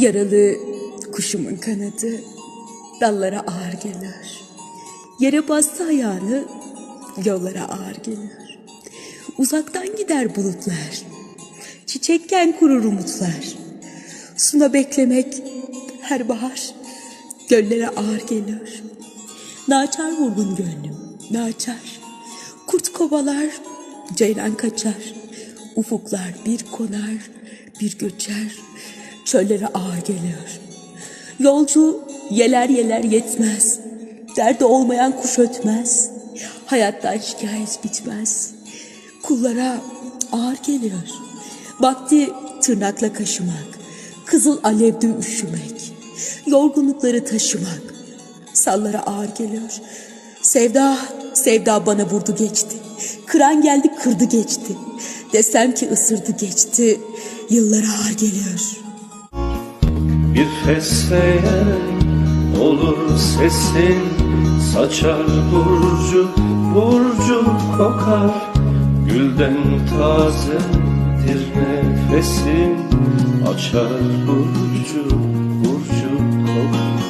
Yaralı kuşumun kanadı dallara ağır gelir. Yere bastı ayağını yollara ağır gelir. Uzaktan gider bulutlar. Çiçekken kurur umutlar. Suna beklemek her bahar göllere ağır gelir. Naçar vurgun gönlüm, naçar. Kurt kovalar, ceylan kaçar. Ufuklar bir konar, bir göçer. Çöllere ağır gelir. Yolcu yeler yeler yetmez. Derdi olmayan kuş ötmez. Hayattan şikayet bitmez. Kullara ağır geliyor. Vakti tırnakla kaşımak. Kızıl alevde üşümek. Yorgunlukları taşımak. Sallara ağır geliyor. Sevda, sevda bana vurdu geçti. Kıran geldi kırdı geçti. Desem ki ısırdı geçti. Yıllara ağır geliyor. Bir fesleğen olur sesin Saçar burcu, burcu kokar. Gülden tazedir nefesin Açar burcu, burcu kokar.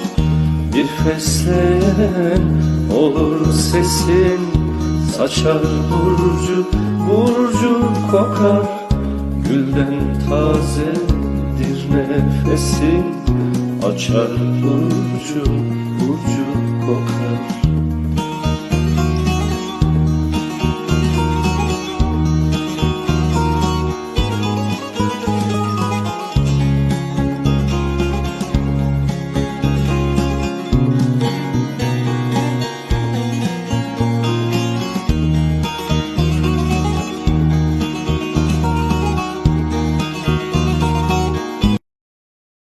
Bir fesleğen olur sesin Saçar burcu, burcu kokar. Gülden tazedir nefesin Açar burcu kokar